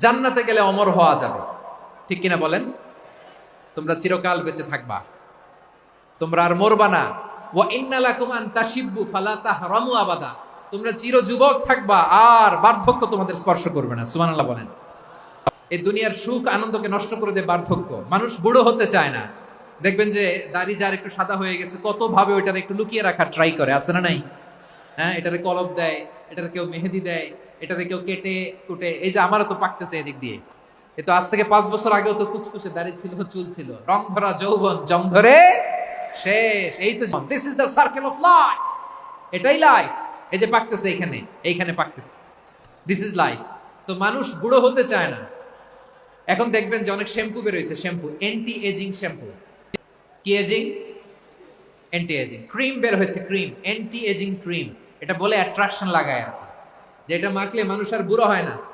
জান্নাতে গেলে অমর হওয়া যাবে। ঠিক কিনা বলেন? তোমরা চিরকাল বেঁচে থাকবা। তোমরা আর মরবা না। ওয়া ইন্নালাকুম আন তাশিব্বু ফালা তাহরামু আবাদা। তোমরা চির যুবক থাকবা, আর বার্ধক্য তোমাদের স্পর্শ করবে না। সুবহানাল্লাহ বলেন। এই দুনিয়ার সুখ আনন্দকে নষ্ট করে দেয় বার্ধক্য। মানুষ বুড়ো হতে চায় না। দেখবেন যে দাড়ি যার একটু সাদা হয়ে গেছে কত ভাবে ওইটার একটু লুকিয়ে রাখার ট্রাই করে। আছে না নাই? হ্যাঁ এটারে কলব দেয়, এটারে কেউ মেহেদি দেয় এটারে কেউ কেটে কুটে, এই যে আমারও তো পাকতেছে এদিক দিয়ে। এ তো আজ থেকে পাঁচ বছর আগেও তো কুচকুচে দাঁড়িয়ে ছিল, চুল ছিল। রং ধরা যৌবন, জং ধরে শেষ, এই তো this is the circle of life এটাই লাইফ এই যে পাকতেছে এখানে, এইখানে পাকতেছে। দিস ইজ লাইফ তো মানুষ বুড়ো হতে চায় না। এখন দেখবেন যে অনেক শ্যাম্পু বেরোয়েছে শ্যাম্পু অ্যান্টি এজিং শ্যাম্পু। কি এজিং অ্যান্টি এজিং ক্রিম বের হয়েছে ক্রিম অ্যান্টি এজিং ক্রিম এটা বলে অ্যাট্রাকশন লাগায় আর কি যে এটা মাখলে মানুষ আর বুড়ো হয় না।